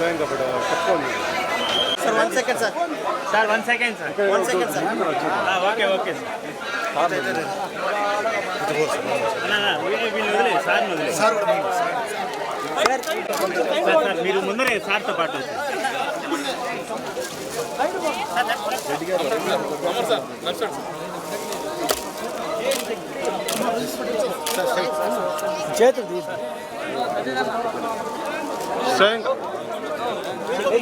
స్వయంగా చెప్పుకోండి. Sir one second sir sir one second sir one second sir okay okay sir వీళ్ళు sir sir. Sir మీరు ముందరే సార్తో పాటు. చేతులు తీసి స్వయంగా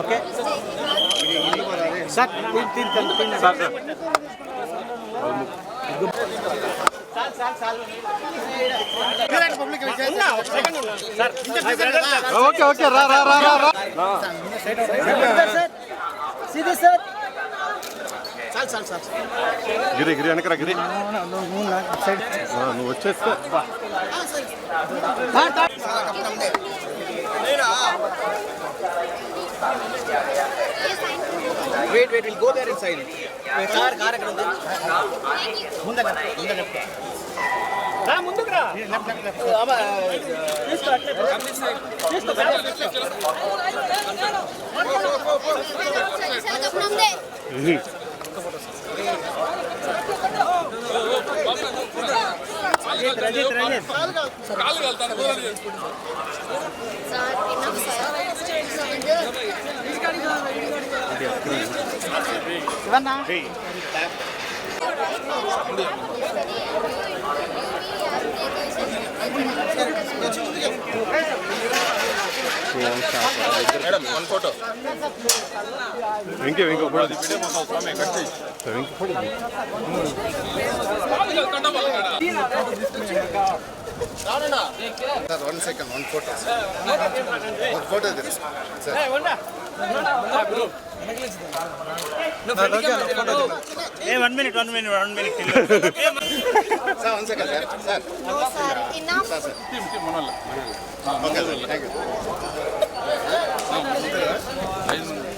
ఓకే సార్ తీన్ తీన్ తీన్ తీన్ సార్ సార్ ఓకే ఓకే రా. రా. రా సార్ సీదే సార్. గిరి గిరి వెనకరా గిరి. నువ్వు వచ్చేస్తే. Wait wait will go there inside car car ఎక్కడ ఉంది? ముందర ముందర. రా ముందుకు రా. తీసుకో అట్లే తీసుకో. రజిత్ రజిత్. రజిత్ శివన్నా వెంకీ వెంకీ కూడా వెంకీ కూడా sir one second one photo ఒక ఫోటో తెలుసు sir A one minute one minute one minute sir one second sir sir sir sir okay sir thank you Esala